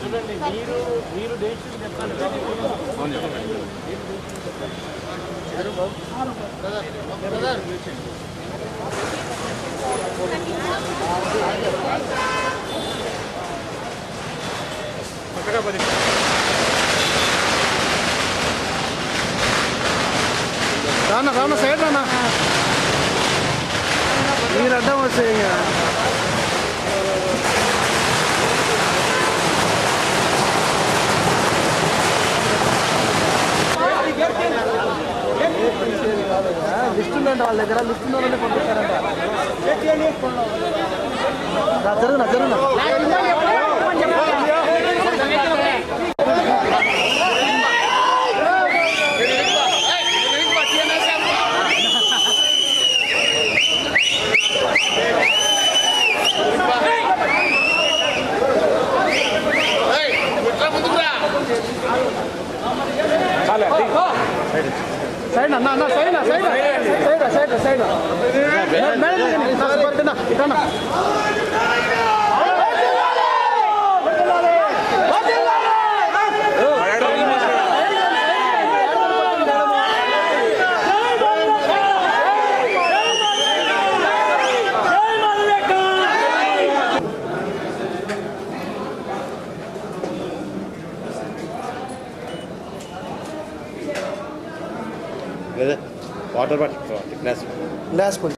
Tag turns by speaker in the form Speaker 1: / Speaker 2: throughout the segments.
Speaker 1: చూడండి మీరు మీరు డెసిషన్ చెప్పాలి
Speaker 2: రానా రానా సైడ్ రానా. మీరు అడ్డం వస్తే ఇంకా లిస్ట్ ఉందండి వాళ్ళ దగ్గర లిస్ట్ ఉన్న వాళ్ళని పంపిస్తారంట రా, జరుగునా జరుగునా సైడ్ అన్న అన్న side side side side side madam ఇటన్నా
Speaker 3: లేదా
Speaker 2: order what? Glass. Glass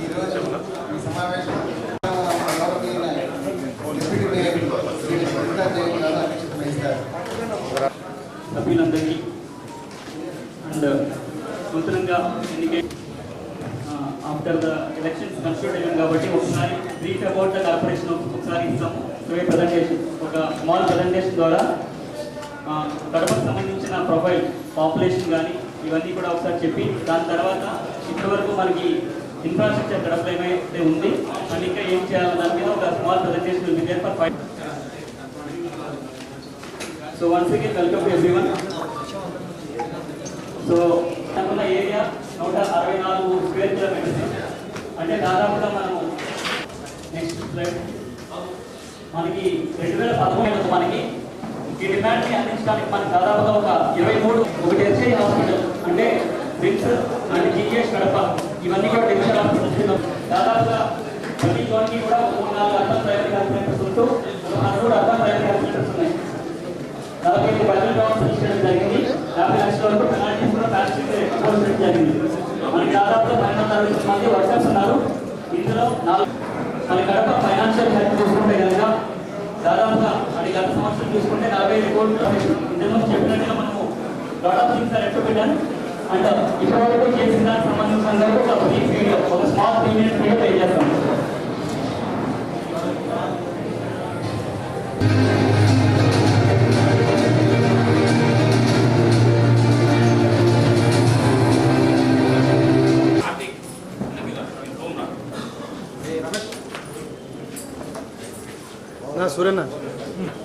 Speaker 4: ఈరోజు ఈ సమావేశం డిప్యూటీ మేయర్ శ్రీ గారు అధ్యక్షత వహిస్తారు
Speaker 5: సభ్యులందరికీ అండ్ నూతనంగా ఎన్నికై ఆఫ్టర్ ద ఎలక్షన్స్ కన్స్టిట్యూట్ అయ్యాం కాబట్టి ఒకసారి బ్రీఫ్ అబౌట్ ద కార్పొరేషన్ ఒకసారి ఇస్తాము ప్రజెంటేషన్ ఒక స్మాల్ ప్రజెంటేషన్ ద్వారా కడపకు ప్రొఫైల్ పాపులేషన్ కానీ ఇవన్నీ కూడా ఒకసారి చెప్పి దాని తర్వాత ఇప్పటివరకు మనకి ఇన్ఫ్రాస్ట్రక్చర్ డెవలప్ ఏమైతే ఉంది. అండ్ ఇంకా ఏం చేయాలి దాని మీద ఒక స్మాల్ ప్రజెంటేషన్ ఉంది. For five so once again welcome to everyone so అనుకున్న ఏరియా నూట అరవై నాలుగు స్క్వేర్ కిలోమీటర్స్. అంటే దాదాపుగా మనము నెక్స్ట్ మనకి రెండు వేల పదమూడు మనకి ఈ డిమాండ్ని అందించడానికి మనకి దాదాపుగా ఒక ఇరవై మూడు ఒకటి ఎస్ఐ హాస్పిటల్ అంటే రిమ్స్ అండ్ జిఎస్ కడప ఇవన్నీ కూడా డివిజన్ హాస్పిటల్స్ దాదాపుగా ప్రతి జోన్కి కూడా మూడు నాలుగు అర్థం ప్రైవేట్ హాస్పిటల్స్ ఉంటూ ఒక అర్థం అర్బన్ ప్రైవేట్ హాస్పిటల్స్ ఉన్నాయి. నలభై ఐదు బడ్జెట్ రౌండ్స్ ఇచ్చడం జరిగింది. యాభై లక్షల వరకు పెనాల్టీస్ కూడా ప్లాస్టిక్ ఎంఫోర్స్మెంట్ జరిగింది. మనకి దాదాపుగా పన్నెండు వందల మంది వర్కర్స్ ఉన్నారు. ఇందులో నాలుగు మన కడప ఫైనాన్షియల్ హెల్ప్ చూసుకుంటే కనుక చూసుకుంటే నలభై ఐదు కోట్లు ఇంతకుముందు చెప్పినట్టుగా మనము లాట్ ఆఫ్ థింగ్స్ ఆర్ పెట్టాను. అండ్ ఇప్పటివరకు చేసిన దానికి సంబంధించిన ఒక బ్రీఫ్ వీడియో ఒక small three minutes video play చేస్తాం
Speaker 2: సూర్యన్న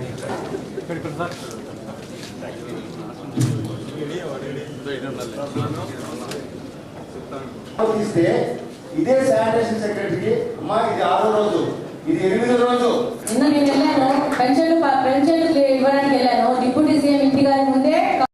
Speaker 2: ఏం కాదు
Speaker 4: తీస్తే ఇదే శానిటేషన్ సెక్రటరీకి అమ్మా ఇది ఆరో రోజు. ఇది ఎనిమిదో రోజు.
Speaker 6: నిన్న నేను వెళ్ళాను. పెన్షన్ పెన్షన్ ఇవ్వడానికి వెళ్ళాను. డిప్యూటీ సీఎం ఇంటి గారి ముందే